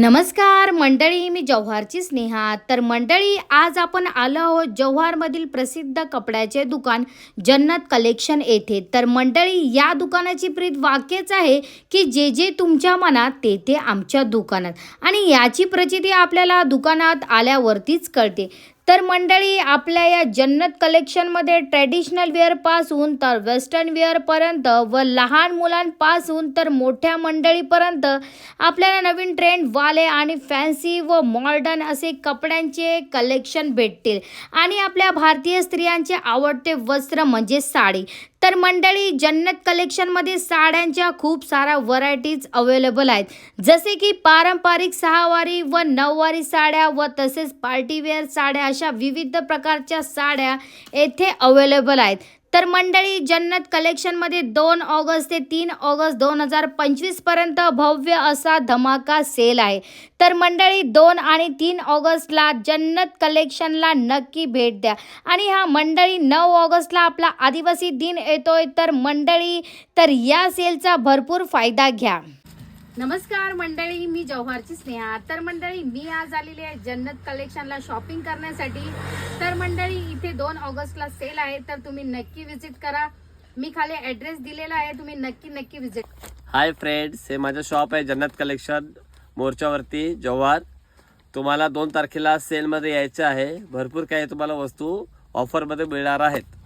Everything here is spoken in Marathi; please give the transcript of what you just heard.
नमस्कार मंडळी मी जव्हारची स्नेहा. तर मंडळी आज आपण आलो आहोत जव्हारमधील प्रसिद्ध कपड्याचे दुकान जन्नत कलेक्शन येथे. तर मंडळी या दुकानाची प्रीत वाक्यच आहे की जे जे तुमच्या मनात ते ते आमच्या दुकानात. आणि याची प्रचिती आपल्याला दुकानात आल्यावरतीच कळते. तर मंडळी आपल्या या जन्नत कलेक्शनमध्ये ट्रॅडिशनल वेअरपासून तर वेस्टर्न वेअरपर्यंत व लहान मुलांपासून तर मोठ्या मंडळीपर्यंत आपल्याला नवीन ट्रेंड वाले आणि फॅन्सी व मॉडर्न असे कपड्यांचे कलेक्शन भेटतील. आणि आपल्या भारतीय स्त्रियांचे आवडते वस्त्र म्हणजे साडी. तर मंडळी जन्नत कलेक्शनमध्ये साड्यांच्या खूप साऱ्या व्हरायटीज अवेलेबल आहेत. जसे की पारंपरिक सहावारी व नऊवारी साड्या व तसेच पार्टीवेअर साड्या अशा विविध प्रकारच्या साड्या येथे अवेलेबल आहेत. तर मंडळी जन्नत कलेक्शनमध्ये दोन ऑगस्ट ते तीन ऑगस्ट दोन हजार पंचवीसपर्यंत भव्य असा धमाका सेल आहे. तर मंडळी दोन आणि तीन ऑगस्टला जन्नत कलेक्शनला नक्की भेट द्या. आणि हा मंडळी नऊ ऑगस्टला आपला आदिवासी दिन येतोय. तर मंडळी तर या सेलचा भरपूर फायदा घ्या. नमस्कार मंडळी मी जव्हारची स्नेहा. तर मंडळी मी आज आलेली आहे जन्नत कलेक्शनला शॉपिंग करण्यासाठी. तर मंडळी इथे दोन ऑगस्टला सेल आहे तर तुम्ही नक्की विजिट करा. मी खाली ॲड्रेस दिलेला आहे तुम्ही नक्की नक्की विजिट हाय फ्रेंड्स हे माझं शॉप आहे जन्नत कलेक्शन मोर्चावरती जव्हार तुम्हाला दोन तारखेला सेलमध्ये यायचं आहे. भरपूर काही तुम्हाला वस्तू ऑफरमध्ये मिळणार आहेत.